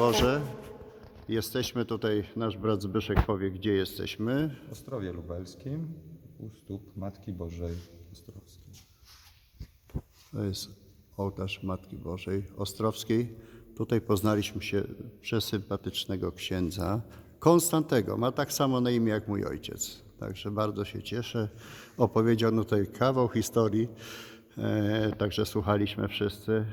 Boże. Jesteśmy tutaj, nasz brat Zbyszek powie, gdzie jesteśmy. W Ostrowie Lubelskim u stóp Matki Bożej Ostrowskiej. To jest ołtarz Matki Bożej Ostrowskiej. Tutaj poznaliśmy się przesympatycznego księdza Konstantego. Ma tak samo na imię jak mój ojciec. Także bardzo się cieszę. Opowiedział no tutaj kawał historii, e, także słuchaliśmy wszyscy.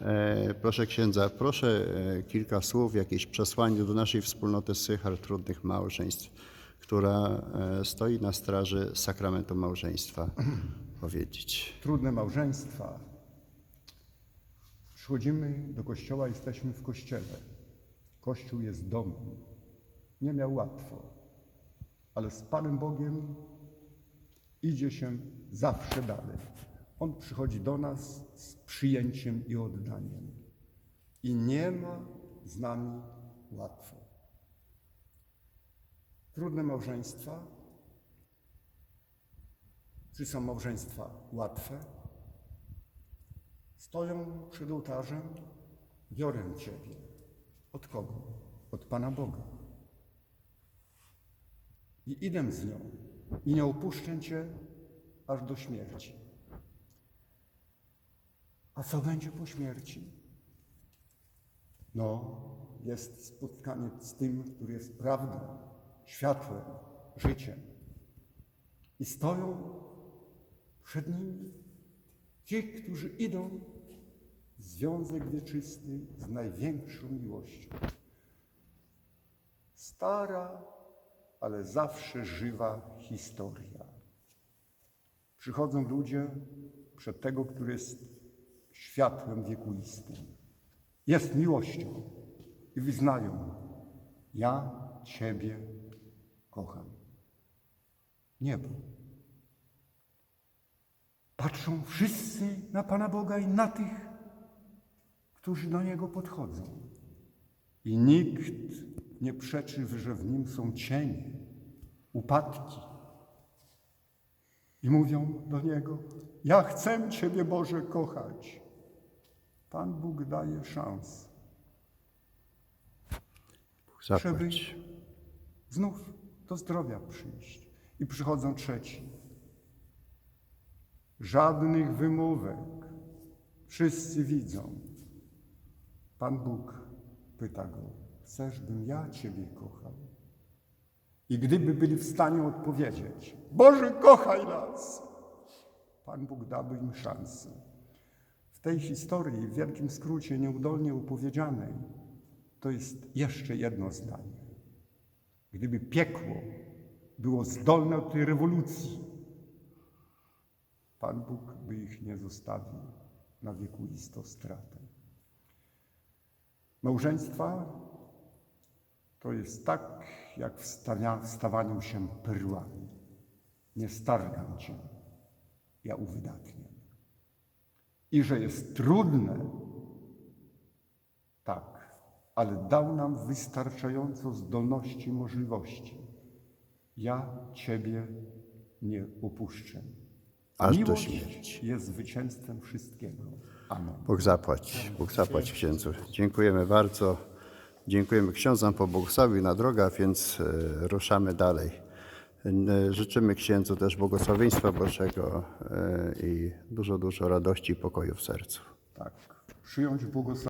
E, proszę księdza, proszę e, kilka słów, jakieś przesłanie do naszej wspólnoty Sychar Trudnych Małżeństw, która e, stoi na straży sakramentu małżeństwa powiedzieć. trudne małżeństwa. Przychodzimy do kościoła, jesteśmy w kościele. Kościół jest domem. Nie miał łatwo, ale z Panem Bogiem idzie się zawsze dalej. On przychodzi do nas z przyjęciem i oddaniem. I nie ma z nami łatwo. Trudne małżeństwa czy są małżeństwa łatwe? Stoją przed ołtarzem, biorę Ciebie. Od kogo? Od Pana Boga. I idę z nią i nie opuszczę Cię aż do śmierci. A co będzie po śmierci? No, jest spotkanie z tym, który jest prawdą, światłem, życiem. I stoją przed nimi ci, którzy idą w związek wieczysty z największą miłością. Stara, ale zawsze żywa historia. Przychodzą ludzie przed tego, który jest światłem wiekuistym. Jest miłością i wyznają: Ja Ciebie kocham. Niebo. Patrzą wszyscy na Pana Boga i na tych, którzy do Niego podchodzą. I nikt nie przeczy, że w Nim są cienie, upadki. I mówią do Niego, ja chcę Ciebie Boże kochać. Pan Bóg daje szansę, żeby Zapłać. znów do zdrowia przyjść. I przychodzą trzeci. Żadnych wymówek. Wszyscy widzą. Pan Bóg pyta go: Chcesz, bym ja Ciebie kochał? I gdyby byli w stanie odpowiedzieć: Boże, kochaj nas! Pan Bóg dałby im szansę. W tej historii, w wielkim skrócie, nieudolnie opowiedzianej, to jest jeszcze jedno zdanie. Gdyby piekło było zdolne od tej rewolucji, Pan Bóg by ich nie zostawił na wiekuistą stratę. Małżeństwa to jest tak, jak wstawaniu się perłami. Nie stargam cię, ja uwydatniam. I że jest trudne, tak, ale dał nam wystarczająco zdolności możliwości. Ja Ciebie nie opuszczę. Aż do Miłość śmierci. jest zwycięstwem wszystkiego. Amen. Bóg zapłać, Bóg zapłać księdzu. Dziękujemy bardzo. Dziękujemy księdzom po błogosławiu na drogę, więc e, ruszamy dalej. E, Życzymy księdzu też błogosławieństwa Bożego e, i dużo, dużo radości i pokoju w sercu. Tak. Przyjąć błogosławieństwo.